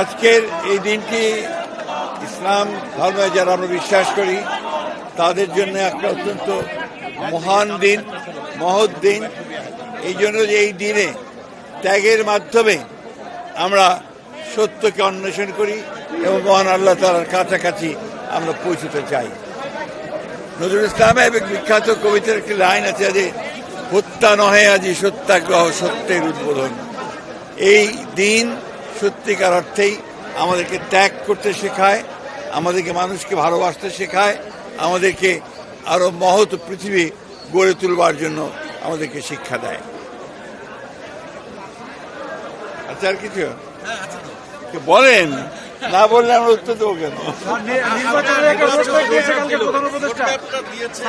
আজকের এই দিনটি ইসলাম ধর্মে যারা আমরা বিশ্বাস করি, তাদের জন্য একটা অত্যন্ত মহান দিন, মহৎ দিন। এই জন্য যে এই দিনে ত্যাগের মাধ্যমে আমরা সত্যকে অন্বেষণ করি এবং মহান আল্লাহ তালার কাছাকাছি আমরা পৌঁছতে চাই। নজরুল ইসলামের বিখ্যাত কবিতার একটি লাইন আছে যে, হত্যা নহে আজি সত্যাগ্রহ সত্যের উদ্বোধন। এই দিন সত্যিকার অর্থেই আমাদেরকে ত্যাগ করতে শেখায় আমাদেরকে মানুষকে ভালোবাসতে শেখায় আমাদেরকে আরও মহৎ পৃথিবী গড়ে তুলবার জন্য আমাদেরকে শিক্ষা দেয়। আচ্ছা আর কিছু? বলেন না বললে আমরা উত্তর দেবো কেন? দিয়েছে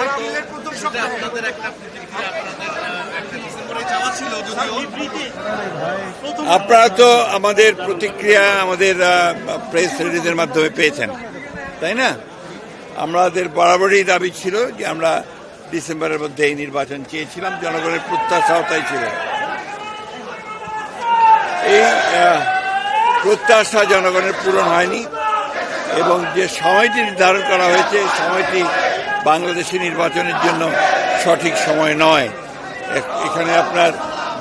আপনারা তো আমাদের প্রতিক্রিয়া আমাদের প্রেস রিলিজের মাধ্যমে পেয়েছেন, তাই না? আমাদের বরাবরই দাবি ছিল যে আমরা ডিসেম্বরের মধ্যে এই নির্বাচন চেয়েছিলাম, জনগণের প্রত্যাশাও তাই ছিল। এই প্রত্যাশা জনগণের পূরণ হয়নি এবং যে সময়টি নির্ধারণ করা হয়েছে, সময়টি বাংলাদেশি নির্বাচনের জন্য সঠিক সময় নয়। এখানে আপনার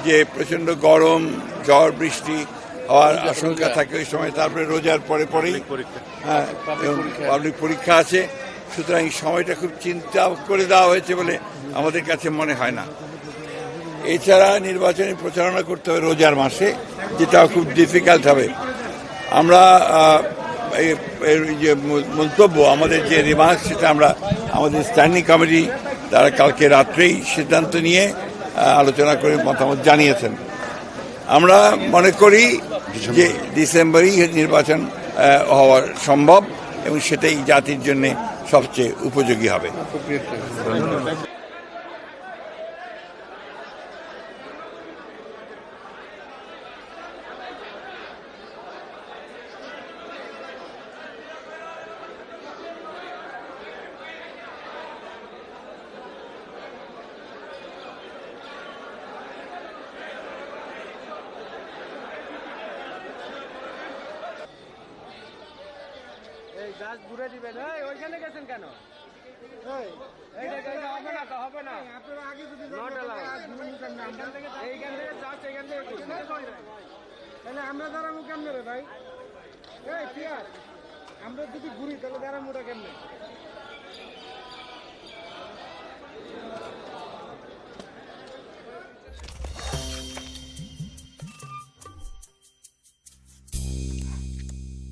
যে প্রচণ্ড গরম ঝড় বৃষ্টি হওয়ার আশঙ্কা থাকে ওই সময় তারপরে রোজার পরে পরেই হ্যাঁ এবং পাবলিক পরীক্ষা আছে। সুতরাং এই সময়টা খুব চিন্তা করে দেওয়া হয়েছে বলে আমাদের কাছে মনে হয় না। এছাড়া নির্বাচনী প্রচারণা করতে হবে রোজার মাসে যেটা খুব ডিফিকাল্ট হবে। আমরা যে মন্তব্য আমাদের যে রিমার্ক সেটা আমরা আমাদের স্ট্যান্ডিং কমিটি তারা কালকে রাত্রেই সিদ্ধান্ত নিয়ে আলোচনা করে মতামত জানিয়েছেন। আমরা মনে করি যে ডিসেম্বরেই নির্বাচন হওয়ার হওয়া সম্ভব এবং সেটাই জাতির জন্য সবচেয়ে উপযোগী হবে। গাছ ঘুরে দিবেন। ওইখানে গেছেন কেন? হবে না তো হবে না। আপনারা আগে যদি নট এইখান থেকে চাষ এখান থেকে তাহলে আমরা দাঁড়াবো কেমনে রে ভাই? এই পিয়ার আমরা যদি ঘুরি তাহলে দাঁড়াবোটা কেমনে?